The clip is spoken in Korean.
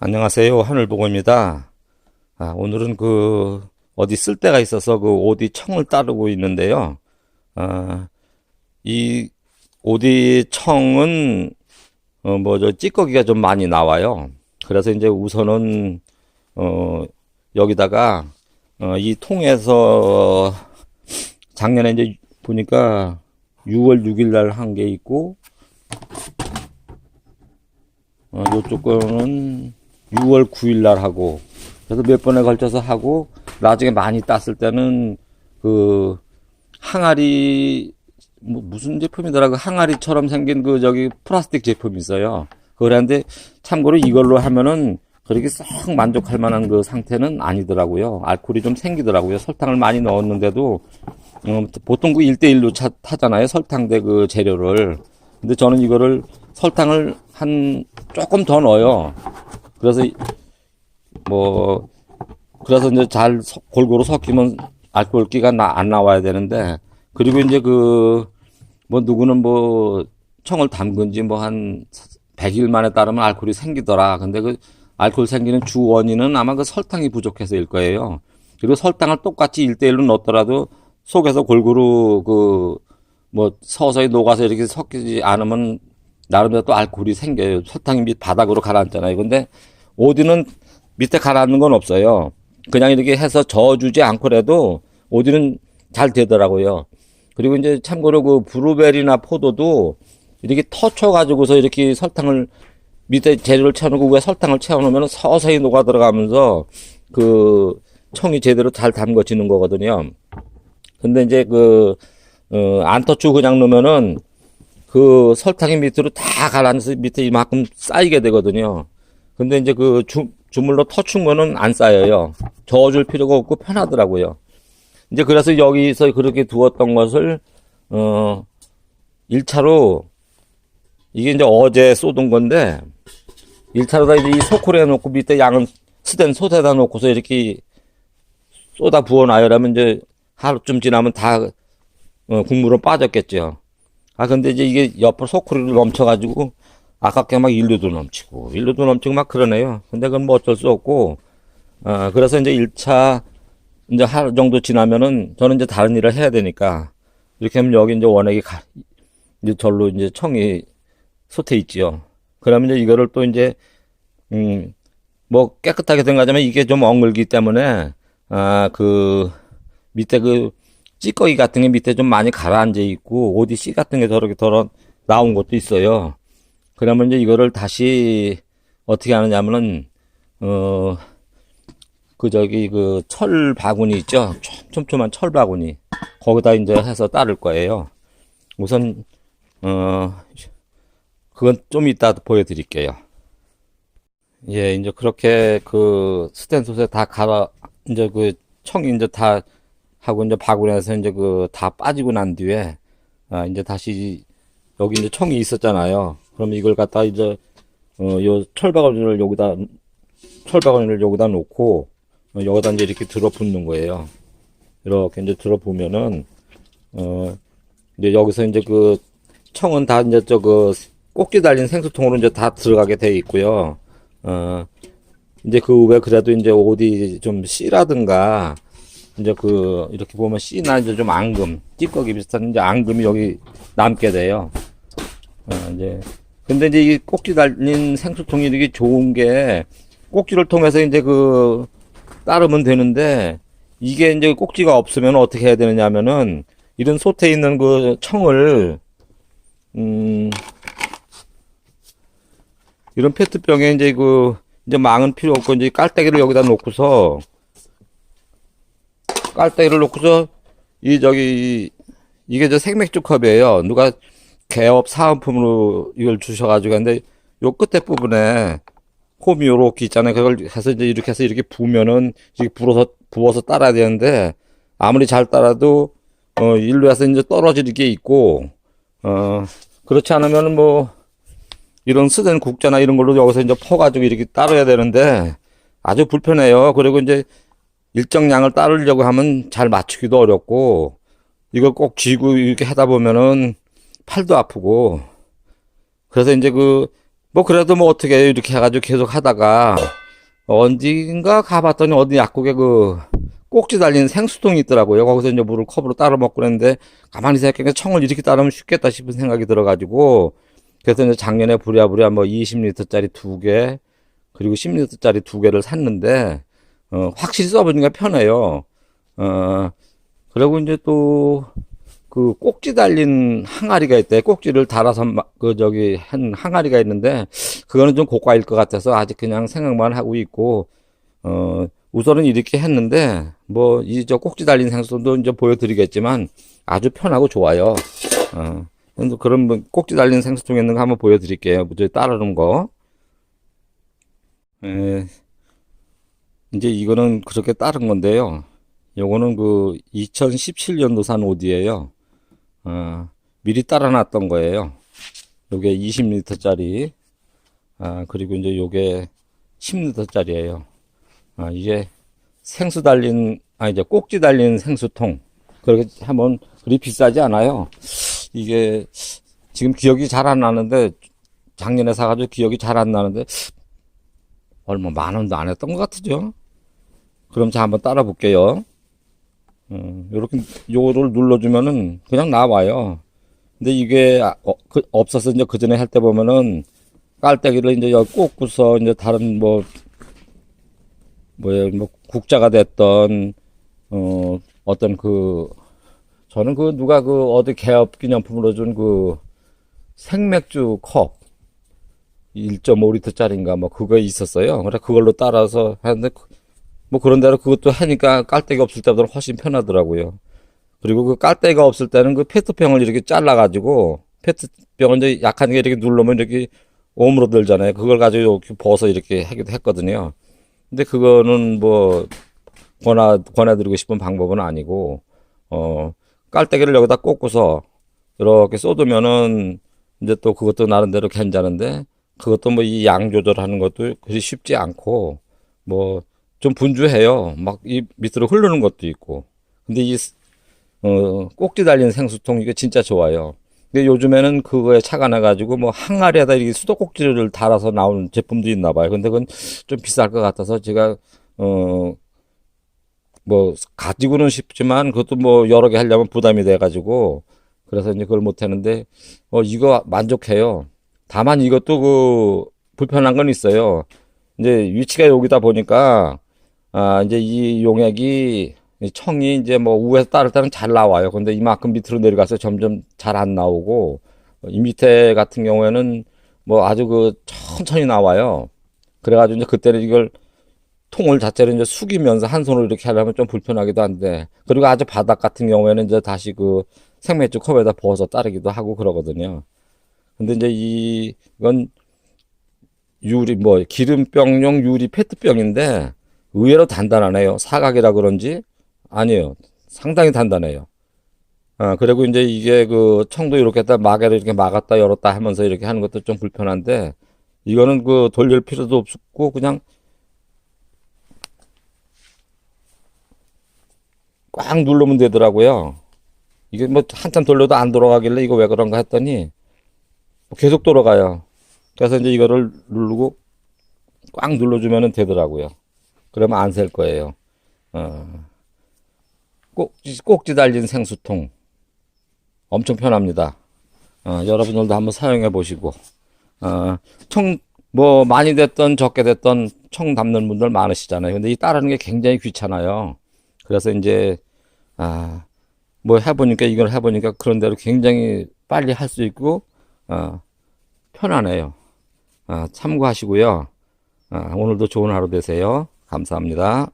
안녕하세요. 하늘보고입니다. 아, 오늘은 그, 어디 쓸 데가 있어서 그 오디 청을 따르고 있는데요. 아, 이 오디 청은, 어, 뭐, 저, 찌꺼기가 좀 많이 나와요. 그래서 이제 우선은, 어, 여기다가, 어, 이 통에서 작년에 이제 보니까 6월 6일 날 한 게 있고, 어, 요쪽 거는 6월 9일 날 하고, 그래서 몇 번에 걸쳐서 하고, 나중에 많이 땄을 때는, 그, 항아리, 뭐, 무슨 제품이더라, 그 항아리처럼 생긴 그, 저기, 플라스틱 제품이 있어요. 그랬는데, 참고로 이걸로 하면은, 그렇게 썩 만족할 만한 그 상태는 아니더라고요. 알코올이 좀 생기더라고요. 설탕을 많이 넣었는데도, 음, 보통 그 1대1로 차, 타잖아요. 설탕 대 그 재료를. 근데 저는 이거를 설탕을 한 조금 더 넣어요. 그래서 이- 뭐 그래서 이제 잘 섞- 골고루 섞이면 알코올기가 나, 안 나와야 되는데 그리고 이제 그 뭐 누구는 뭐 청을 담근 지 뭐 한 100일 만에 따르면 알코올이 생기더라. 근데 그 알코올 생기는 주 원인은 아마 그 설탕이 부족해서일 거예요. 그리고 설탕을 똑같이 1대1로 넣었더라도 속에서 골고루 그 뭐 서서히 녹아서 이렇게 섞이지 않으면 나름대로 또 알코올이 생겨요. 설탕이 밑 바닥으로 가라앉잖아요. 근데 오디는 밑에 가라앉는 건 없어요. 그냥 이렇게 해서 저어주지 않고라도 오디는 잘 되더라고요. 그리고 이제 참고로 그 브루베리나 포도도 이렇게 터쳐 가지고서 이렇게 설탕을 밑에 재료를 채워놓고 위에 설탕을 채워놓으면 서서히 녹아 들어가면서 그 청이 제대로 잘 담궈지는 거거든요. 근데 이제 그, 어, 안 터치고 그냥 넣으면은 그 설탕이 밑으로 다 가라앉아서 밑에 이만큼 쌓이게 되거든요. 근데 이제 그 주, 주물로 터춘 거는 안 쌓여요. 저어줄 필요가 없고 편하더라고요. 이제 그래서 여기서 그렇게 두었던 것을, 어, 1차로, 이게 이제 어제 쏟은 건데, 1차로다 이제 이 소쿠리에 놓고 밑에 양은 스된 솥에다 놓고서 이렇게 쏟아 부어놔요. 그러면 이제 하루쯤 지나면 다 어, 국물은 빠졌겠죠. 아, 근데 이제 이게 옆으로 소쿠리로 넘쳐가지고, 아깝게 막 일루도 넘치고, 일루도 넘치고 막 그러네요. 근데 그건 뭐 어쩔 수 없고, 어, 그래서 이제 1차, 이제 하루 정도 지나면은, 저는 이제 다른 일을 해야 되니까, 이렇게 하면 여기 이제 원액이 가, 이제 절로 이제 청이 솟해 있지요. 그러면 이제 이거를 또 이제, 음, 뭐 깨끗하게 생각하자면 이게 좀 엉글기 때문에, 아, 그, 밑에 그, 찌꺼기 같은 게 밑에 좀 많이 가라앉아 있고 ODC 같은 게 저렇게 덜어 나온 것도 있어요. 그러면 이제 이거를 다시 어떻게 하느냐면은 어 그 저기 그 철 바구니 있죠? 촘촘한 철 바구니 거기다 이제 해서 따를 거예요. 우선 어 그건 좀 이따 보여드릴게요. 예, 이제 그렇게 그 스텐솥에 다 갈아 이제 그 청이 이제 다 하고 이제 바구니에서 이제 그 다 빠지고 난 뒤에 아 이제 다시 여기 이제 청이 있었잖아요. 그럼 이걸 갖다 이제 어요 철바구니를 여기다 철바구니를 여기다 놓고 어, 여기다 이제 이렇게 들어붓는 거예요. 이렇게 이제 들어 보면은 어 이제 여기서 이제 그 청은 다 이제 저그 꼭지 달린 생수통으로 이제 다 들어가게 돼 있고요. 어 이제 그 외에 그래도 이제 어디 좀 씨라든가 이제 그 이렇게 보면 씨나 이제 좀 앙금 찌꺼기 비슷한 이제 앙금이 여기 남게 돼요. 어, 이제 근데 이제 이 꼭지 달린 생수통이 이게 좋은 게 꼭지를 통해서 이제 그 따르면 되는데 이게 이제 꼭지가 없으면 어떻게 해야 되느냐 하면은 이런 솥에 있는 그 청을 음 이런 페트병에 이제 그 이제 망은 필요 없고 이제 깔때기를 여기다 놓고서 깔때기를 놓고서 이 저기 이게 저 생맥주 컵이에요. 누가 개업 사은품으로 이걸 주셔가지고 근데 요 끝에 부분에 홈이 요렇게 있잖아요. 그걸 해서 이제 이렇게 해서 이렇게 부으면은 이렇게 불어서 부어서 따라야 되는데 아무리 잘 따라도 어 일루에서 이제 떨어질 게 있고 어 그렇지 않으면은 뭐 이런 쓰던 국자나 이런 걸로 여기서 이제 퍼가지고 이렇게 따라야 되는데 아주 불편해요. 그리고 이제 일정 양을 따르려고 하면 잘 맞추기도 어렵고 이걸 꼭 쥐고 이렇게 하다 보면은 팔도 아프고 그래서 이제 그 뭐 그래도 뭐 어떻게? 이렇게 해가지고 계속 하다가 언젠가 가봤더니 어디 약국에 그 꼭지 달린 생수통이 있더라고요. 거기서 이제 물을 컵으로 따라 먹고 그랬는데 가만히 생각해보니까 청을 이렇게 따르면 쉽겠다 싶은 생각이 들어가지고 그래서 이제 작년에 부랴부랴 뭐 20리터짜리 두 개, 그리고 10리터짜리 두 개를 샀는데, 어, 확실히 써보니까 편해요. 어, 그리고 이제 또, 그 꼭지 달린 항아리가 있대. 꼭지를 달아서 마- 그 저기 한 항아리가 있는데, 그거는 좀 고가일 것 같아서 아직 그냥 생각만 하고 있고, 어, 우선은 이렇게 했는데, 뭐, 이 저 꼭지 달린 생선도 이제 보여드리겠지만, 아주 편하고 좋아요. 어. 그런 뭐 꼭지 달린 생수통에 있는 거 한번 보여드릴게요. 저 따르는 거. 에, 이제 이거는 그렇게 따른 건데요. 요거는 그 2017년도 산 오디예요. 어, 미리 따라놨던 거예요. 요게 20리터짜리. 아, 그리고 이제 요게 10리터짜리예요. 아, 이게 생수 달린, 아, 이제 꼭지 달린 생수통. 그렇게 하면 그리 비싸지 않아요. 이게 지금 기억이 잘 안 나는데 작년에 사가지고 기억이 잘 안 나는데 얼마 만 원도 안 했던 것 같으죠? 그럼 자 한번 따라 볼게요. 음, 요렇게 요거를 눌러주면은 그냥 나와요. 근데 이게 아, 어, 그, 없어서 이제 그 전에 할 때 보면은 깔때기를 이제 꽂고서 이제 다른 뭐 뭐예요 뭐 국자가 됐던 어 어떤 그 저는 그 누가 그 어디 개업 기념품으로 준 그 생맥주 컵 1.5리터짜리인가 뭐 그거 있었어요. 그래 그걸로 따라서 하는데 그- 뭐 그런 대로 그것도 하니까 깔때기 없을 때보다 훨씬 편하더라고요. 그리고 그 깔때기가 없을 때는 그 페트병을 이렇게 잘라가지고 페트병을 이제 약한 게 이렇게 누르면 이렇게 오므러들잖아요. 그걸 가지고 이렇게 벗어 이렇게 하기도 했거든요. 근데 그거는 뭐 권하 권해드리고 싶은 방법은 아니고 어 깔때기를 여기다 꽂고서 이렇게 쏟으면은 이제 또 그것도 나름대로 괜찮은데 그것도 뭐 이 양 조절하는 것도 그리 쉽지 않고 뭐 좀 분주해요. 막 이 밑으로 흐르는 것도 있고. 근데 이 어, 꼭지 달린 생수통 이게 진짜 좋아요. 근데 요즘에는 그거에 차가 나가지고 뭐 항아리에다 이렇게 수도꼭지를 달아서 나오는 제품도 있나 봐요. 근데 그건 좀 비쌀 것 같아서 제가 어 뭐 가지고는 싶지만 그것도 뭐 여러 개 하려면 부담이 돼가지고 그래서 이제 그걸 못 했는데 어 이거 만족해요. 다만 이것도 그 불편한 건 있어요. 이제 위치가 여기다 보니까 아 이제 이 용액이 이 청이 이제 뭐 위에서 따를 때는 잘 나와요. 근데 이만큼 밑으로 내려가서 점점 잘 안 나오고 이 밑에 같은 경우에는 뭐 아주 그 천천히 나와요. 그래가지고 이제 그때는 이걸 통을 자체를 이제 숙이면서 한 손으로 이렇게 하려면 좀 불편하기도 한데 그리고 아주 바닥 같은 경우에는 이제 다시 그 생맥주 컵에다 부어서 따르기도 하고 그러거든요. 근데 이제 이- 이건 유리 뭐 기름병용 유리 페트병인데 의외로 단단하네요. 사각이라 그런지 아니에요. 상당히 단단해요. 아, 그리고 이제 이게 그 청도 이렇게 딱 마개를 이렇게 막았다 열었다 하면서 이렇게 하는 것도 좀 불편한데 이거는 그 돌릴 필요도 없고 그냥 꽉 누르면 되더라고요. 이게 뭐 한참 돌려도 안 돌아가길래 이거 왜 그런가 했더니 뭐 계속 돌아가요. 그래서 이제 이거를 누르고 꽉 눌러주면 되더라고요. 그러면 안 셀 거예요. 어. 꼭지, 달린 생수통. 엄청 편합니다. 어, 여러분들도 한번 사용해 보시고, 어, 청, 뭐, 많이 됐던 적게 됐던 청 담는 분들 많으시잖아요. 근데 이 따르는 게 굉장히 귀찮아요. 그래서 이제, 아, 뭐 해보니까, 이걸 해보니까 그런 대로 굉장히 빨리 할 수 있고, 어, 편하네요. 아, 참고하시고요. 아, 오늘도 좋은 하루 되세요. 감사합니다.